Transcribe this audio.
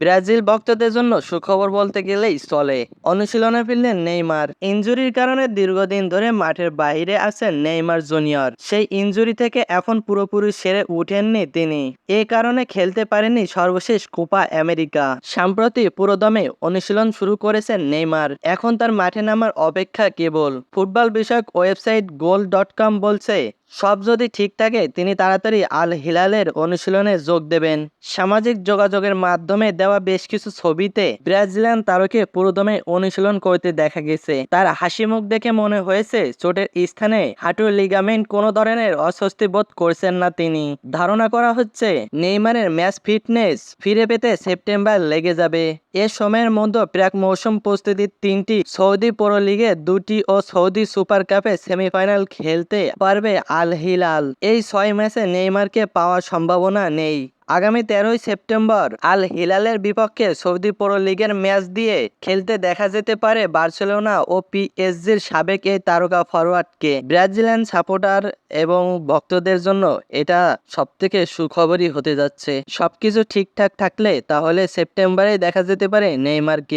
Brazil ভক্তদের জন্য সুখবর বলতে গেলেই চলে। অনুশীলনে ফিরলেন নেইমার। ইনজুরির কারণে দীর্ঘদিন ধরে মাঠের বাইরে আছেন নেইমার জুনিয়র। সেই ইনজুরি থেকে এখন পুরোপুরি সেরে উঠেননি তিনি। এ কারণে খেলতে পারেননি সর্বশেষ কোপা আমেরিকা। সম্প্রতি পুরোদমে অনুশীলন শুরু করেছেন নেইমার। এখন তার মাঠে নামার অপেক্ষা কেবল। ফুটবল বিষয়ক ওয়েবসাইট গোল ডট কম বলছে সব যদি ঠিক থাকে, তিনি তাড়াতাড়ি আল হিলালের অনুশীলনে যোগ দেবেন। সামাজিক যোগাযোগের মাধ্যমে দেওয়া বেশ কিছু ছবিতে ব্রাজিলিয়ান তারকে পুরোদমে অনুশীলন করতে দেখা গেছে। তার হাসি মুখ দেখে মনে হয়েছে, চোটের স্থানে হাঁটুর লিগামেন্ট কোনো ধরনের অস্বস্তি বোধ করছেন না তিনি। ধারণা করা হচ্ছে, নেইমারের ম্যাচ ফিটনেস ফিরে পেতে সেপ্টেম্বর লেগে যাবে। এ সময়ের মধ্যে প্রাক মৌসুম প্রস্তুতির তিনটি, সৌদি প্রো লিগে দুটি ও সৌদি সুপার কাপে সেমিফাইনাল খেলতে পারবে আল হিলাল এই ছয় ম্যাচে নেইমারকে পাওয়ার সম্ভাবনা নেই। আগামী তেরোই সেপ্টেম্বর আল হিলালের বিপক্ষে সৌদি প্রো লিগের ম্যাচ দিয়ে খেলতে দেখা যেতে পারে বার্সেলোনা ও পিএসজির সাবেক এই তারকা ফরওয়ার্ডকে ব্রাজিলিয়ান সাপোর্টার এবং ভক্তদের জন্য এটা সবথেকে সুখবরই হতে যাচ্ছে। সবকিছু ঠিকঠাক থাকলে তাহলে সেপ্টেম্বরে দেখা যেতে পারে নেইমারকে।